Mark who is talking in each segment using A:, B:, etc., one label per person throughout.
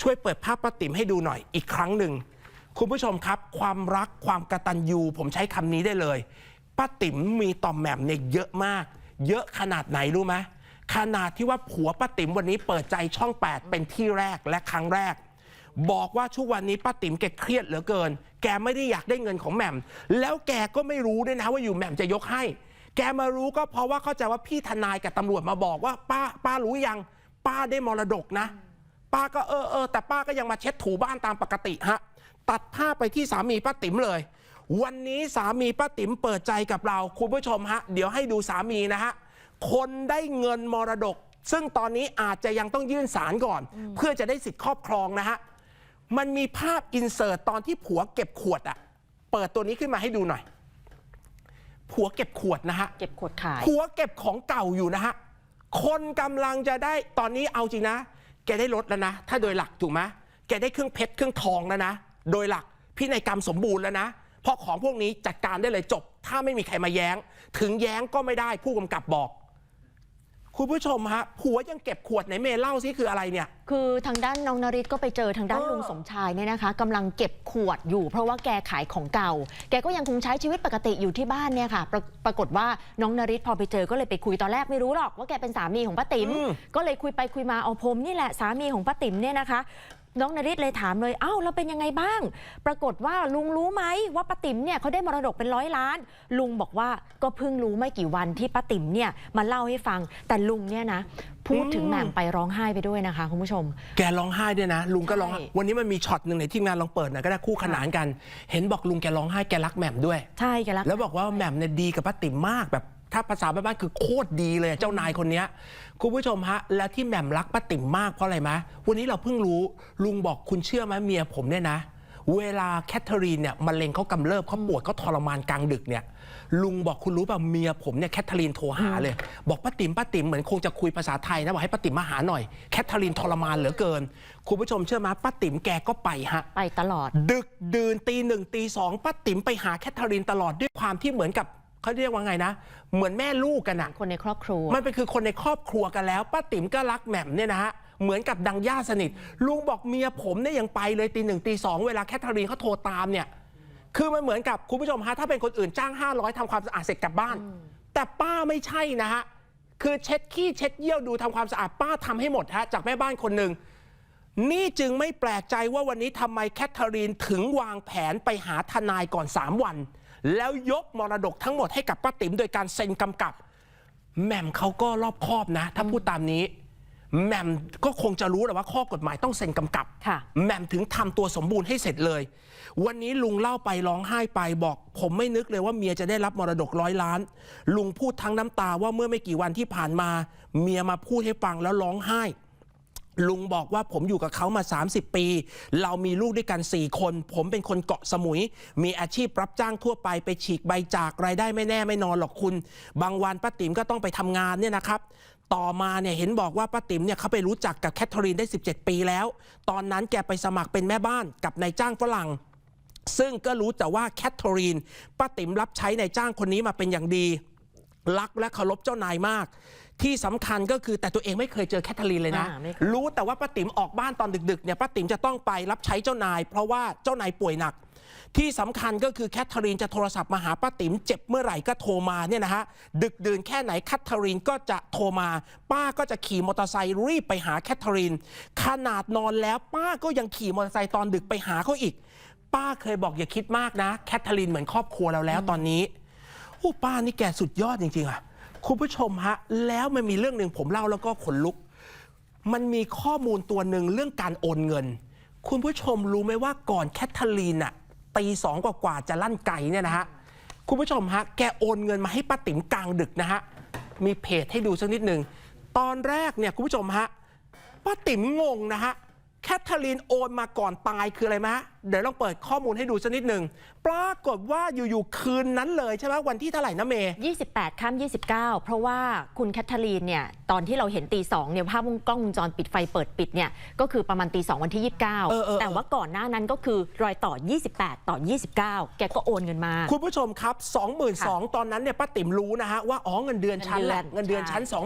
A: ช่วยเปิดภาพป้าติ๋มให้ดูหน่อยอีกครั้งหนึ่ง คุณผู้ชมครับ ความรักความกระตัญญูผมใช้คำนี้ได้เลยป้าติ๋มมีต่อมแหม่มเนี่ยเยอะมาก เยอะขนาดไหนรู้ไหมขนาดที่ว่าผัวป้าติ๋มวันนี้เปิดใจช่อง 8 เป็นที่แรกและครั้งแรก บอกว่าช่วงวันนี้ป้าติ๋มแกเครียดเหลือเกิน แกไม่ได้อยากได้เงินของแหม่ม แล้วแกก็ไม่รู้ด้วยนะว่าอยู่แหม่มจะยกให้ แกมารู้ก็เพราะว่าเข้าใจว่าพี่ทนายกับตำรวจมาบอกว่าป้าป้ารู้ยัง ป้าได้มรดกนะ ป้าก็เออเออแต่ป้าก็ยังมาเช็ดถูบ้านตามปกติฮะตัดภาพไปที่สามีป้าติ๋มเลย วันนี้สามีป้าติ๋มเปิดใจกับเราคุณผู้ชมฮะเดี๋ยวให้ดูสามีนะฮะคนได้เงินมรดก ซึ่งตอนนี้อาจจะยังต้องยื่นศาลก่อน เพื่อจะได้สิทธิ์ครอบครองนะฮะมันมีภาพอินเสิร์ตตอนที่ผัวเก็บขวดอะเปิดตัวนี้ขึ้นมาให้ดูหน่อย ผัวเก็บขวดนะฮะ
B: เก็บขวดขาย
A: ผัวเก็บของเก่าอยู่นะฮะคนกำลังจะได้ตอนนี้เอาจริงนะ แกได้รถแล้วนะ ถ้าโดยหลักถูกไหมแกได้เครื่องเพชรเครื่องทองแล้วนะ โดยหลักพินัยกรรมสมบูรณ์แล้วนะ เพราะของพวกนี้จัดการได้เลยจบ ถ้าไม่มีใครมาแย้ง ถึงแย้งก็ไม่ได้ผู้กำกับบอก คุณผู้ชมฮะผัวยังเก็บขวดไหนเมย์เล่าซิคืออะไรเนี่ย
B: คือทางด้านน้องนริศก็ไปเจอทางด้าน
A: เออ
B: ลุงสมชายเนี่ยนะคะกำลังเก็บขวดอยู่ เพราะว่าแกขายของเก่า แกก็ยังคงใช้ชีวิตปกติอยู่ที่บ้านเนี่ยค่ะปรปรากฏว่าน้องนริศพอไปเจอก็เลยไปคุยตอนแรกไม่รู้หรอกว่าแกเป็นสามีของป้าติ๋ม
A: อืม
B: ก็เลยคุยไปคุยมาเอาผมนี่แหละสามีของป้าติ๋มเนี่ยนะคะ น้องนริศเลยถามเลยเอ้าแล้วเป็นยังไงบ้าง ปรากฏว่าลุงรู้ไหมว่าป้าติ๋มเนี่ยเขาได้มรดกเป็นร้อยล้าน ลุงบอกว่าก็เพิ่งรู้ไม่กี่วันที่ป้าติ๋มเนี่ยมาเล่าให้ฟัง แต่ลุงเนี่ยนะ พูดถึงแหม่มไปร้องไห้ไปด้วยนะคะคุณผู้ชม
A: แกร้องไห้ด้วยนะ ลุงก็ร้องไห้
B: ใช่
A: วันนี้มันมีช็อตหนึ่งในที่งานลองเปิดหน่อยก็ได้คู่ขนานกัน เห็นบอกลุงแกร้องไห้แกรักแหม่มด้วย
B: ใช่แกรัก
A: แล้วบอกว่าแหม่มเนี่ยดีกับป้าติ๋มมากแบบ ถ้าภาษาบ้านๆคือโคตรดีเลยเจ้านายคนเนี้ยคุณผู้ชมฮะ และที่แหม่มรักป้าติ๋มมากเพราะอะไรไหมวันนี้เราเพิ่งรู้ลุงบอกคุณเชื่อไหมเมียผมเนี่ยนะ เวลาแคทเธอรีนเนี่ยมะเร็งเขากำเริบเขาปวดเขาทรมานกลางดึกเนี่ย ลุงบอกคุณรู้ป่ะเมียผมเนี่ยแคทเธอรีนโทรหาเลย บอกป้าติ๋มป้าติ๋มเหมือนคงจะคุยภาษาไทยนะบอกให้ป้าติ๋มมาหาหน่อยแคทเธอรีนทรมานเหลือเกิน คุณผู้ชมเชื่อไหมป้าติ๋มแกก็ไปฮะ
B: ไปตลอด
A: ดึกดื่นตีหนึ่งตีสองป้าติ๋มไปหาแคทเธอรีนตลอดด้วยความที่เหมือนกับ เขาเรียกว่าไงนะ เหมือนแม่ลูกกันอะ
B: คนในครอบครัว
A: มันเป็นคือคนในครอบครัวกันแล้วป้าติ๋มก็รักแหม่มเนี่ยนะฮะเหมือนกับดังญาติสนิท ลุงบอกเมียผมเนี่ยยังไปเลยตีหนึ่งตีสองเวลาแคทเธอรีนเขาโทรตามเนี่ย คือมันเหมือนกับคุณผู้ชมฮะถ้าเป็นคนอื่นจ้าง 500ทำความสะอาดเสร็จกลับบ้าน แต่ป้าไม่ใช่นะฮะคือเช็ดขี้เช็ดเยี่ยวดูทำความสะอาดป้าทำให้หมดฮะจากแม่บ้านคนหนึ่งนี่จึงไม่แปลกใจว่าวันนี้ทำไมแคทเธอรีนถึงวางแผนไปหาทนายก่อน 3 วัน แล้วยกมรดกทั้งหมดให้กับป้าติ๋มโดยการเซ็นกำกับแหม่มเขาก็รอบคอบนะ ถ้าพูดตามนี้แหม่มก็คงจะรู้แหละว่าข้อกฎหมายต้องเซ็นกำกับ
B: ค่ะ
A: แหม่มถึงทำตัวสมบูรณ์ให้เสร็จเลย วันนี้ลุงเล่าไปร้องไห้ไปบอก ผมไม่นึกเลยว่าเมียจะได้รับมรดกร้อยล้าน ลุงพูดทั้งน้ำตาว่าเมื่อไม่กี่วันที่ผ่านมา เมียมาพูดให้ฟังแล้วร้องไห้ ลุงบอกว่าผมอยู่กับเขามา 30 ปี เรามีลูกด้วยกัน 4 คน ผมเป็นคนเกาะสมุย มีอาชีพรับจ้างทั่วไปไปฉีกใบจากรายได้ไม่แน่ไม่นอนหรอกคุณ บางวันป้าติ๋มก็ต้องไปทำงานเนี่ยนะครับต่อมาเนี่ยเห็นบอกว่าป้าติ๋มเนี่ยเขาไปรู้จักกับแคทเธอรีนได้ 17 ปีแล้ว ตอนนั้นแกไปสมัครเป็นแม่บ้านกับนายจ้างฝรั่ง ซึ่งก็รู้แต่ว่าแคทเธอรีนป้าติ๋มรับใช้นายจ้างคนนี้มาเป็นอย่างดี รักและเคารพเจ้านายมาก ที่สำคัญก็คือแต่ตัวเองไม่เคยเจอแคทเธอรีนเลยนะ
B: อ่าไม่เคย
A: รู้แต่ว่าป้าติ๋มออกบ้านตอนดึกๆเนี่ยป้าติ๋มจะต้องไปรับใช้เจ้านาย เพราะว่าเจ้านายป่วยหนัก ที่สำคัญก็คือแคทเธอรีนจะโทรศัพท์มาหาป้าติ๋มเจ็บเมื่อไหร่ก็โทรมาเนี่ยนะฮะดึกดื่นแค่ไหนแคทเธอรีนก็จะโทรมา ป้าก็จะขี่มอเตอร์ไซค์รีบไปหาแคทเธอรีนขนาดนอนแล้วป้าก็ยังขี่มอเตอร์ไซค์ตอนดึกไปหาเขาอีก ป้าเคยบอกอย่าคิดมากนะแคทเธอรีนเหมือนครอบครัวเราแล้วตอนนี้ โอ้ป้านี่แกสุดยอดจริงๆอะคุณผู้ชมฮะ แล้วมันมีเรื่องหนึ่งผมเล่าแล้วก็ขนลุก มันมีข้อมูลตัวหนึ่งเรื่องการโอนเงิน คุณผู้ชมรู้ไหมว่าก่อนแคทเธอรีนอะตีสองกว่าๆจะลั่นไก่เนี่ยนะฮะคุณผู้ชมฮะแกโอนเงินมาให้ป้าติ๋มกลางดึกนะฮะมีเพจให้ดูสักนิดหนึ่งตอนแรกเนี่ยคุณผู้ชมฮะป้าติ๋มงงนะฮะแคทเธอรีนโอนมาก่อนตายคืออะไรมะเดี๋ยวลองเปิดข้อมูลให้ดูสักนิดหนึ่งปรากฏว่าอยู่ๆคืนนั้นเลยใช่ไหมวันที่เท่าไหร่นะเมย์
B: 28ค่ำ29 เพราะว่าคุณแคทเธอรีนเนี่ยตอนที่เราเห็นตีสองเนี่ยภาพวงกล้องวงจรปิดไฟเปิดปิดเนี่ยก็คือประมาณตีสองวันที่
A: เออเออ
B: 29 แต่ว่าก่อนหน้านั้นก็คือรอยต่อ 28 ต่อ 29 แกก็โอนเงินมา
A: คุณผู้ชมครับ 22,000ตอนนั้นเนี่ยป้าติ๋มรู้นะฮะว่าอ๋อเงินเดือนชั้นแหละ
B: เงิ
A: เงิน
B: นเดื
A: เดือ
B: อนน
A: ชั้น
B: ใช่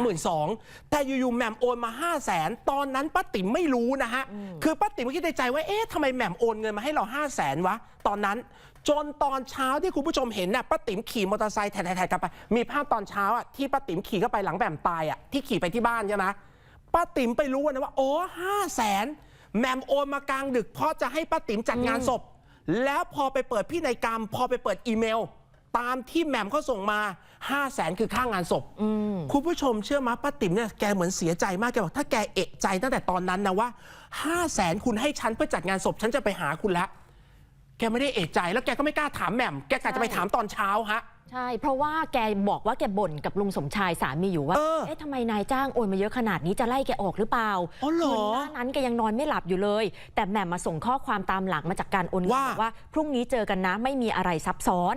A: 22,000แต่อยู่ๆแหม่มโอนมา 5 0 0แสนตอนนั้นป้าติ๋มไม่รู้นะฮะคือป้าติ๋มก็คิดในใจว่าเอ๊ะทำไมแหม่มโอนเงินมาให้เรา 5 0 0แสนวะ ตอนนั้น จนตอนเช้าที่คุณผู้ชมเห็นน่ะป้าติ๋มขี่มอเตอร์ไซค์แถ่ๆๆกลับไป มีภาพตอนเช้าอะที่ป้าติ๋มขี่เข้าไปหลังแหม่มตายอะที่ขี่ไปที่บ้านใช่ไหมป้าติ๋มไปรู้นะว่าโอ้ห้าแสนแหม่มโอนมากลางดึกเพราะจะให้ป้าติ๋มจัดงานศพ แล้วพอไปเปิดพินัยกรรม พอไปเปิดอีเมล ตามที่แหม่มเขาส่งมา 5 0 0แสนคือค่างานศพ คุณผู้ชมเชื่อมาป้าติ๋มเนี่ยแกเหมือนเสียใจมากแกบอกถ้าแกเอะใจตั้งแต่ตอนนั้นนะว่า 5 0 0แสนคุณให้ฉันเพื่อจัดงานศพฉันจะไปหาคุณแล้ว แกไม่ได้เอะใจแล้วแกก็ไม่กล้าถามแหม่มแกกะจะไปถามตอนเช้าฮะ
B: ใช่ เพราะว่าแกบอกว่าแกบ่นกับลุงสมชายสามีอยู่ว่า
A: เออ
B: เอ๊ะทำไมนายจ้างโอนมาเยอะขนาดนี้จะไล่แกออกหรือเปล่า
A: อ๋อเหรอ
B: คืนหน้านั้นแกยังนอนไม่หลับอยู่เลย แต่แหม่มมาส่งข้อความตามหลังมาจากการโอนเงิน
A: ว่า
B: บอกว่า พรุ่งนี้เจอกันนะไม่มีอะไรซับซ้อน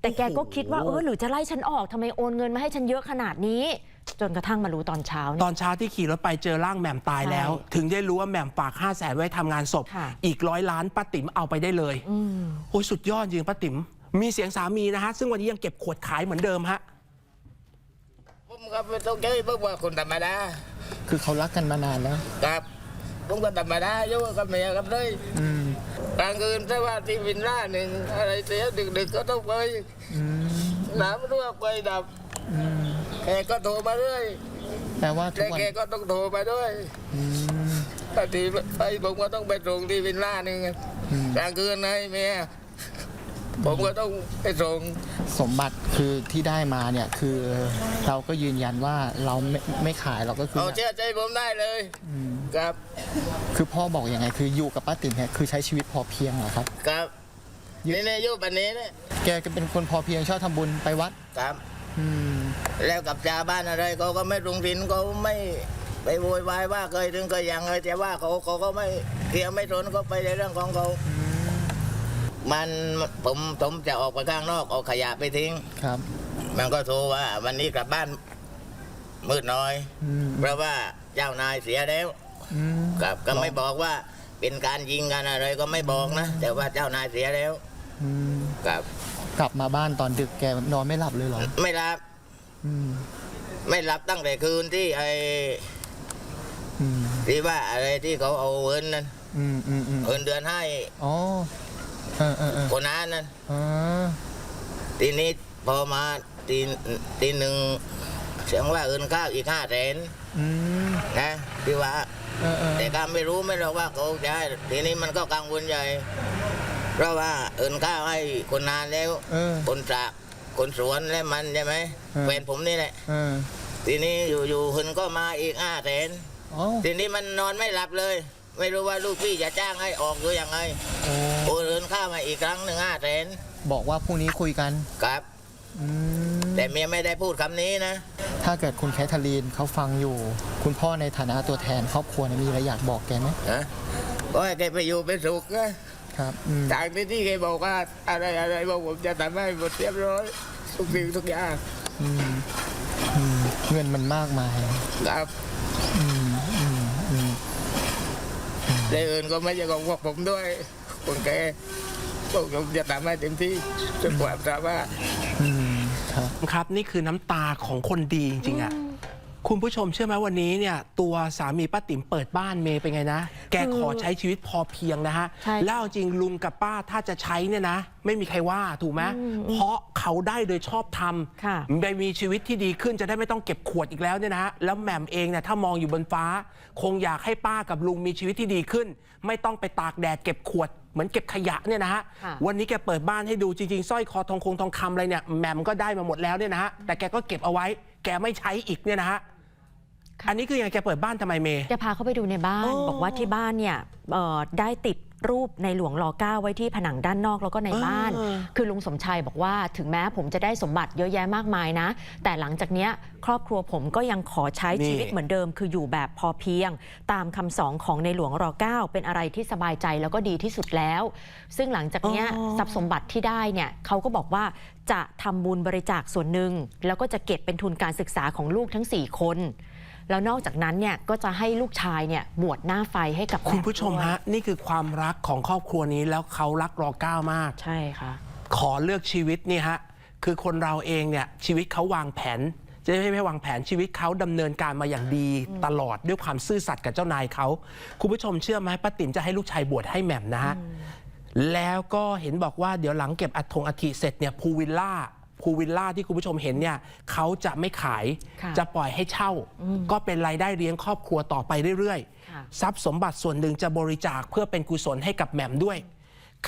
B: แต่แกก็คิดว่า
A: โอ้
B: เอ
A: โห
B: อหรือจะไล่ฉันออกทำไมโอนเงินมาให้ฉันเยอะขนาดนี้ จนกระทั่งมารู้ตอนเช้า
A: ต
B: เนี่ย
A: อนเช้าที่ขี่รถไปเจอร่างแหม่มตายแล้ว
B: ใช่
A: ถึงได้รู้ว่าแหม่มฝาก5 0 0แสนไว้ทำงานศพ
B: ค่ะ
A: อีกร้อยล้านป้าติ๋มเอาไปได้เลย
B: อืม
A: โอ้ยสุดยอดจริงป้าติ๋มมีเสียงสามีนะฮะ ซึ่งวันนี้ยังเก็บขวดขายเหมือนเดิมฮะ
C: ผมก็ไม่ต้องใช้เพราะว่าคนธรรมดา
D: คือเขารักกันมานานแล้ว
C: ครับผมก็ธรรมดาอยู่กับเมียกับเลย
D: อืม
C: กลางคืนถ้าว่าที่วินล่าหนึ่งอะไรเสียดึกๆก็ต้องไป
D: อืม
C: น้ำรั่วไฟดับ
D: อืม
C: แกก็โทรมาเรื่อย
D: แปลว่าทุ
C: แต่
D: กวัน
C: แกก็ต้องโทรมาด้วย
D: อืม
C: บางทีไปผมก็ต้องไปตรงที่วินล่าหนึ่ง
D: อืม
C: กลางคืนนะเมียผมก็ต้องไปส่ง
D: สมบัติคือที่ได้มาเนี่ยคือเราก็ยืนยันว่าเราไม่ไม่ขายเราก็คือ
C: เอาเชื่อใจผมได้เลย
D: อืม
C: ครับ
D: คือพ่อบอกยังไง คืออยู่กับป้าติ๋มเนี่ยคือใช้ชีวิตพอเพียงเหรอครับ
C: ครับนี่ในยุคปันนี้เนี่ย
D: แกก็เป็นคนพอเพียงชอบทำบุญไปวัด
C: ครับ
D: อืม
C: แล้วกับชาวบ้านอะไรเขาก็ไม่ตรงทินเขาไม่ไปโวยวายว่าเคยถึงเคยยังเลยแต่ว่าเขาเขาก็ไม่เคลียร์ไม่ทนก็ไปในเรื่องของเขา มันผมผมจะออกไปข้างนอกเอาขยะไปทิ้ง
D: ครับ
C: มันก็โทรว่า วันนี้กลับบ้านมืดน้อย
D: อืม
C: เพราะว่าเจ้านายเสียแล้ว
D: อืม
C: กับก็ไม่บอกว่าเป็นการยิงกันอะไรก็ไม่บอกนะ แต่ว่าเจ้านายเสียแล้ว
D: อืม
C: กับ
D: กลับมาบ้านตอนดึกแกนอนไม่หลับเลยเหรอ
C: ไม่รับ
D: อืม
C: ไม่รับตั้งแต่คืนที่ไอ้
D: อืม
C: ที่ว่าอะไรที่เขาเอาเงินนั้น
D: อืมอืมอืม
C: เงินเดือนให้
D: อ๋อเออเออเออ
C: คนนั้นนั้น
D: อ๋อ
C: ทีนี้พอมาตีตีหนึ่งเสียงว่าเอินข้าวอีกห้าแสน
D: อืม
C: นะที่ว่า
D: เออเออ
C: แต่ก็ไม่รู้ไม่หรอกว่าเขาจะให้ทีนี้มันก็กังวลใหญ่ เพราะว่าเอินข้าวให้คนนานแล้ว
D: เออ
C: คนจากคนสวนและมันใช่ไหม
D: อืม
C: แฟนผมนี่แหละ
D: เออ
C: ทีนี้อยู่ๆคนก็มาอีกห้าแสน
D: อ๋อ
C: ทีนี้มันนอนไม่หลับเลย ไม่รู้ว่าลูกพี่จะจ้างให้ออกหรือยังไง
D: โอ้
C: โอนเอินข้าวมาอีกครั้งหนึ่งห้าแสน
D: บอกว่าพรุ่งนี้คุยกัน
C: ครับ
D: อืม
C: แต่เมียไม่ได้พูดคำนี้นะ
D: ถ้าเกิดคุณแคทเธอรีนเขาฟังอยู่ คุณพ่อในฐานะตัวแทนครอบครัวเนี่ยมีอะไรอยากบอกแกไหม
C: นะก็ให้แกไปอยู่เป็นสุขนะ ครับ
D: อืม
C: จากที่ที่แกบอกว่าอะไรอะไรบอกผมจะทำให้หมดเรียบร้อยทุกสิ่งทุกอย่าง
D: อืมอืมเงินมันมากมาย
C: ครับ
D: อืมอืมอืม
C: และอื่นก็ไม่ใช่ของพวกผมด้วยคนแกพวกผมจะทำให้เต็มที่จนกว่าจะว่าถ
D: อืมครับ
A: ครับนี่คือน้ำตาของคนดีจริงๆอะ คุณผู้ชมเชื่อไหมวันนี้เนี่ยตัวสามีป้าติ๋มเปิดบ้านเมย์เป็นไงนะ แกขอใช้ชีวิตพอเพียงนะฮะ
B: ใช่
A: แล้วเอาจริงลุงกับป้าถ้าจะใช้เนี่ยนะ ไม่มีใครว่าถูกไหมเพราะเขาได้โดยชอบท
B: ค่ะำ
A: ได้มีชีวิตที่ดีขึ้นจะได้ไม่ต้องเก็บขวดอีกแล้วเนี่ยนะฮะแล้วแหม่มเองเนี่ยถ้ามองอยู่บนฟ้า คงอยากให้ป้ากับลุงมีชีวิตที่ดีขึ้น ไม่ต้องไปตากแดดเก็บขวด เหมือนเก็บขยะเนี่ยนะฮะ
B: ค่ะ
A: วันนี้แกเปิดบ้านให้ดูจริงๆสร้อยคอทองคงทองคำอะไรเนี่ยแหม่มก็ได้มาหมดแล้วเนี่ยนะฮะแต่แกก็เก็บเอาไว้ แกไม่ใช้อีกเนี่ยนะฮะ อันนี้คือยังไงแกเปิดบ้านทำไมเมย์
B: แกพาเขาไปดูในบ้าน
A: อ๋อ
B: บอกว่าที่บ้านเนี่ยเอ่อได้ติดรูปในหลวงรอเก้าไว้ที่ผนังด้านนอกแล้วก็ในบ้าน
A: เออ
B: คือลุงสมชัยบอกว่าถึงแม้ผมจะได้สมบัติเยอะแยะมากมายนะ แต่หลังจากเนี้ยครอบครัวผมก็ยังขอใช้
A: นี่
B: ชีวิตเหมือนเดิม คืออยู่แบบพอเพียง ตามคำสอนของในหลวงรอเก้าเป็นอะไรที่สบายใจแล้วก็ดีที่สุดแล้ว ซึ่งหลังจากเนี้ย
A: อ๋อ
B: ทรัพย์สมบัติที่ได้เนี่ยเขาก็บอกว่าจะทำบุญบริจาคส่วนหนึ่งแล้วก็จะเก็บเป็นทุนการศึกษาของลูกทั้ง4คน แล้วนอกจากนั้นเนี่ยก็จะให้ลูกชายเนี่ยบวชหน้าไฟให้กับ
A: คุณผู้ชม
B: แด้วย
A: ฮะนี่คือความรักของครอบครัวนี้แล้วเขารักรอเก้ามาก
B: ใช่ค่ะ
A: ขอเลือกชีวิตนี่ฮะคือคนเราเองเนี่ยชีวิตเขาวางแผนจะไม่ไม่วางแผนชีวิตเขาดำเนินการมาอย่างดีตลอดด้วยความซื่อสัตย์กับเจ้านายเขา คุณผู้ชมเชื่อไหมป้าติ๋มจะให้ลูกชายบวชให้แหม่มนะฮะแล้วก็เห็นบอกว่าเดี๋ยวหลังเก็บอัฐงอัฐิเสร็จเนี่ยพูวิลล่า พูวิลล่าที่คุณผู้ชมเห็นเนี่ยเขาจะไม่ขาย
B: ค่ะ
A: จะปล่อยให้เช่า ก็เป็นรายได้เลี้ยงครอบครัวต่อไปเรื่อย
B: ค่ะ
A: ๆ ทรัพย์สมบัติส่วนหนึ่งจะบริจาคเพื่อเป็นกุศลให้กับแหม่มด้วย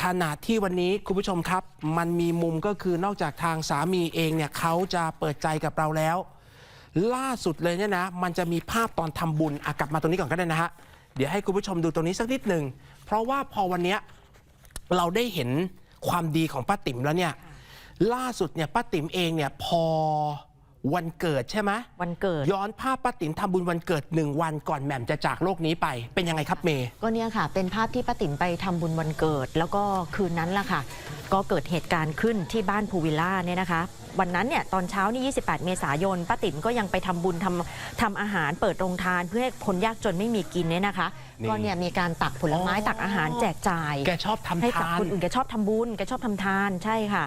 A: ขณะที่วันนี้คุณผู้ชมครับ มันมีมุมก็คือนอกจากทางสามีเองเนี่ยเขาจะเปิดใจกับเราแล้ว ล่าสุดเลยเนี่ยนะ มันจะมีภาพตอนทำบุญอะกลับมาตรงนี้ก่อนก็ได้นะฮะ เดี๋ยวให้คุณผู้ชมดูตรงนี้สักนิดหนึ่ง เพราะว่าพอวันเนี้ยเราได้เห็นความดีของป้าติ๋มแล้วเนี่ย ล่าสุดเนี่ยป้าติ๋มเองเนี่ยพอวันเกิดใช่ไหม
B: วันเกิด
A: ย้อนภาพป้าติ๋มทำบุญวันเกิดหนึ่งวันก่อนแหม่มจะจากโลกนี้ไปเป็นยังไงครับเมย์
B: ก็เนี่ยค่ะ เป็นภาพที่ป้าติ๋มไปทำบุญวันเกิด แล้วก็คืนนั้นล่ะค่ะ ก็เกิดเหตุการณ์ขึ้นที่บ้านภูวิลล่าเนี่ยนะคะ วันนั้นเนี่ยตอนเช้านี่ 28 เมษายนป้าติ๋มก็ยังไปทำบุญทำทำอาหารเปิดโรงทานเพื่อให้คนยากจนไม่มีกินเนี่ยนะคะ
A: นี่
B: ก็เนี่ยมีการตักผลไม้
A: อ๋อ
B: ตักอาหารแจกจ่าย
A: แกชอบทำ
B: ให้กับ
A: ทาน
B: คนอื่นแกชอบทำบุญแกชอบทำทานใช่ค่ะ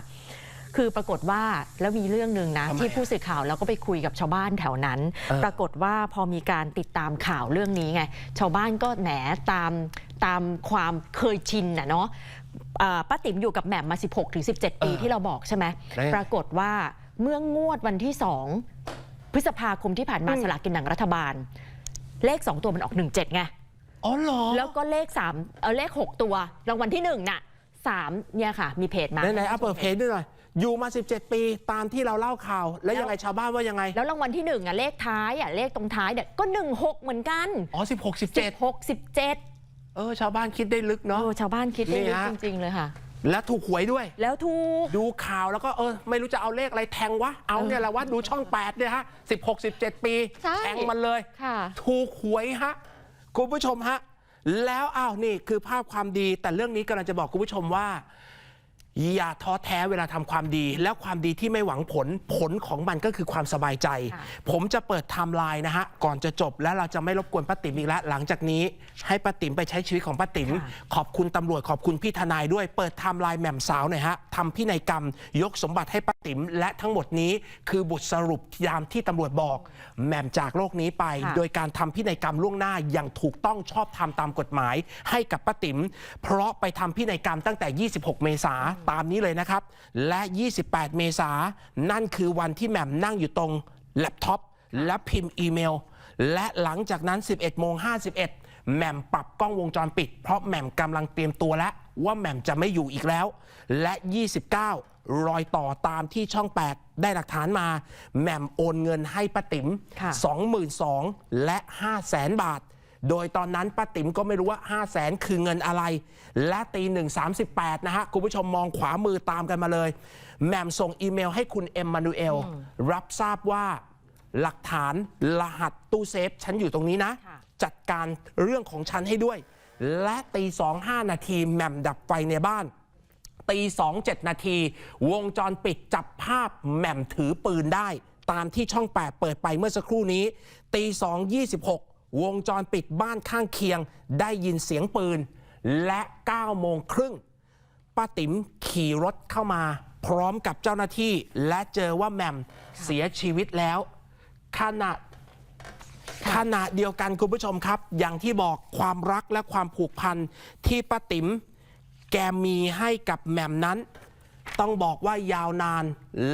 B: คือปรากฏว่าแล้วมีเรื่องหนึ่งนะ
A: ทำไม
B: ที่ผู้สื่อข่าวเราก็ไปคุยกับชาวบ้านแถวนั้น
A: เออ
B: ปรากฏว่าพอมีการติดตามข่าวเรื่องนี้ไง ชาวบ้านก็แหนตามตามความเคยชินน่ะเนาะอ่าป้าติ๋มอยู่กับแหม่มมา 16ถึง17 ปีที่เราบอกใช่ไหม
A: แล้วยังไง
B: ปรากฏว่าเมื่องวดวันที่2พฤษภาคมที่ผ่านมาสลากกินแบ่งรัฐบาล เลข 2 ตัวมันออก 17ไง
A: อ๋อเหรอ
B: แล้วก็เลข3เออเลข 6 ตัวรางวัลที่1น่ะ 3เนี่ยค่ะ มีเพจมา
A: ไหนๆเอาเปิดเพจด้วยหน่อยอยู่มา 17 ปีตามที่เราเล่าข่าว แล้วยังไงชาวบ้านว่ายังไง
B: แล้วรางวัลที่1อะเลขท้ายอะเลขตรงท้ายเนี่ยก็ 16 เหมือนกัน
A: อ๋อ 16 17
B: 16 17
A: เออ ชาวบ้านคิดได้ลึก
B: เอ
A: เนาะ
B: อชาวบ้านคิดได้
A: นี่
B: ลึก
A: ฮะ
B: จริง ๆ เลยค่ะ
A: และถูกหวยด้วย
B: แล้วถูก
A: ดูข่าวแล้วก็เออ ไม่รู้จะเอาเลขอะไรแทงวะ เอาเนี่ยแหละว่าดูช่อง 8 เนี่ยฮะ 16 17 ปี
B: ใช่
A: แทงมันเลย
B: ค่ะ
A: ถูกหวยฮะ คุณผู้ชมฮะ แล้วอ้าวนี่คือภาพความดีแต่เรื่องนี้กำลังจะบอกคุณผู้ชมว่า อย่าท้อแท้เวลาทำความดี แล้วความดีที่ไม่หวังผลผลของมันก็คือความสบายใจ
B: ค่ะ
A: ผมจะเปิดไทม์ไลน์นะฮะ ก่อนจะจบแล้วเราจะไม่รบกวนป้าติ๋มอีกแล้ว หลังจากนี้ ให้ป้าติ๋มไปใช้ชีวิตของป้าติ๋ม
B: ค่ะ
A: ขอบคุณตำรวจขอบคุณพี่ทนายด้วยเปิดไทม์ไลน์แหม่มสาวหน่อยฮะทำพินัยกรรม ยกสมบัติให้ป้าติ๋มและทั้งหมดนี้คือบทสรุปยามที่ตำรวจบอกแหม่มจากโลกนี้ไป
B: ค่ะ
A: โดยการทำพินัยกรรมล่วงหน้าอย่างถูกต้องชอบธรรมตามกฎหมาย ให้กับป้าติ๋มเพราะไปทำพินัยกรรมตั้งแต่ 26 เมษาตามนี้เลยนะครับ และ 28 เมษานั่นคือวันที่แหม่มนั่งอยู่ตรงแล็ปท็อปและพิมพ์อีเมล และหลังจากนั้น 11โมง51แหม่มปรับกล้องวงจรปิด เพราะแหม่มกำลังเตรียมตัวแล้วว่าแหม่มจะไม่อยู่อีกแล้ว และ 29 รอยต่อตามที่ช่อง 8 ได้หลักฐานมา แหม่มโอนเงินให้ป้าติ๋ม
B: ค่ะ
A: 22,000 และ 500,000บาท โดยตอนนั้นป้าติ๋มก็ไม่รู้ว่า 5 0 0แสนคือเงินอะไร และตีหนึ่งสานะฮะ คุณผู้ชมมองขวามือตามกันมาเลยแหม่มส่งอีเมลให้คุณเอ็มมานูเอลรับทราบว่าหลักฐานรหัสตู้เซฟฉันอยู่ตรงนี้นะ
B: ค่ะ
A: จัดการเรื่องของฉันให้ด้วย และตีสองห้านาทีแหม่มดับไฟในบ้านตีสองเจ็ดนาที วงจรปิดจับภาพแหม่มถือปืนได้ ตามที่ช่อง 8 เปิดไปเมื่อสักครู่นี้ ตีสองยี่สิบหก วงจรปิดบ้านข้างเคียง ได้ยินเสียงปืน และ9โมงครึ่งป้าติ๋มขี่รถเข้ามา พร้อมกับเจ้าหน้าที่ และเจอว่าแหม่มเสียชีวิตแล้วขณะขณะเดียวกันคุณผู้ชมครับ อย่างที่บอกความรักและความผูกพันที่ป้าติ๋มแกมีให้กับแหม่มนั้น ต้องบอกว่ายาวนาน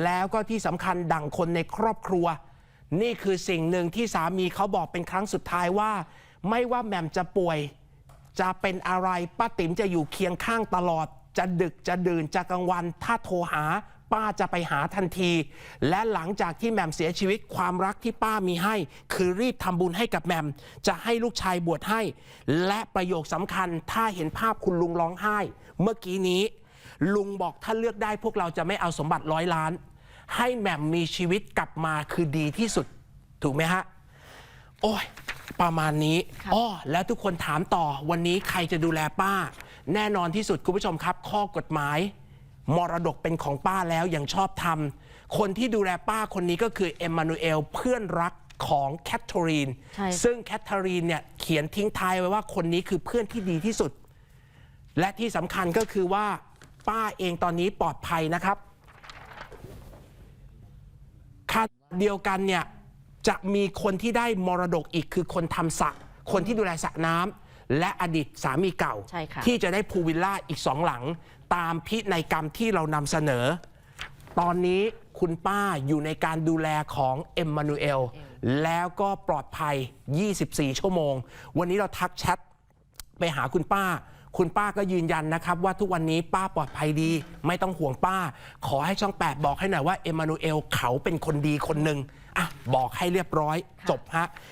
A: แล้วก็ที่สำคัญดั่งคนในครอบครัว นี่คือสิ่งหนึ่งที่สามีเขาบอกเป็นครั้งสุดท้ายว่า ไม่ว่าแหม่มจะป่วย จะเป็นอะไรป้าติ๋มจะอยู่เคียงข้างตลอด จะดึกจะดื่นจะกลางวัน ถ้าโทรหา ป้าจะไปหาทันที และหลังจากที่แหม่มเสียชีวิตความรักที่ป้ามีให้ คือรีบทำบุญให้กับแหม่มจะให้ลูกชายบวชให้ และประโยคสำคัญถ้าเห็นภาพคุณลุงร้องไห้ เมื่อกี้นี้ ลุงบอกถ้าเลือกได้พวกเราจะไม่เอาสมบัติร้อยล้าน ให้แหม่มมีชีวิตกลับมาคือดีที่สุดถูกไหมฮะ โอ้ย ประมาณนี้
B: ค่ะ
A: อ้อแล้วทุกคนถามต่อวันนี้ใครจะดูแลป้า แน่นอนที่สุดคุณผู้ชมครับ ข้อกฎหมาย มรดกเป็นของป้าแล้วอย่างชอบทำคนที่ดูแลป้าคนนี้ก็คือเอ็มมานูเอลเพื่อนรักของแคทเธอรีน
B: ใช่
A: ซึ่งแคทเธอรีนเนี่ยเขียนทิ้งท้ายไว้ว่าคนนี้คือเพื่อนที่ดีที่สุด และที่สำคัญก็คือว่าป้าเองตอนนี้ปลอดภัยนะครับขณะ เดียวกันเนี่ยจะมีคนที่ได้มรดกอีกคือคนทำสระคนที่ดูแลสระน้ำและอดีตสามีเก่า
B: ใช่ค่ะ
A: ที่จะได้พูลวิลล่าอีกสองหลัง ตามพินัยกรรมที่เรานำเสนอ ตอนนี้คุณป้าอยู่ในการดูแลของเอ็มมานูเอลแล้วก็ปลอดภัย 24 ชั่วโมง วันนี้เราทักแชทไปหาคุณป้า คุณป้าก็ยืนยันนะครับว่าทุกวันนี้ป้าปลอดภัยดี ไม่ต้องห่วงป้า ขอให้ช่อง 8 บอกให้หน่อยว่าเอมมานูเอลเขาเป็นคนดีคนหนึ่งอะบอกให้เรียบร้อยจบฮะ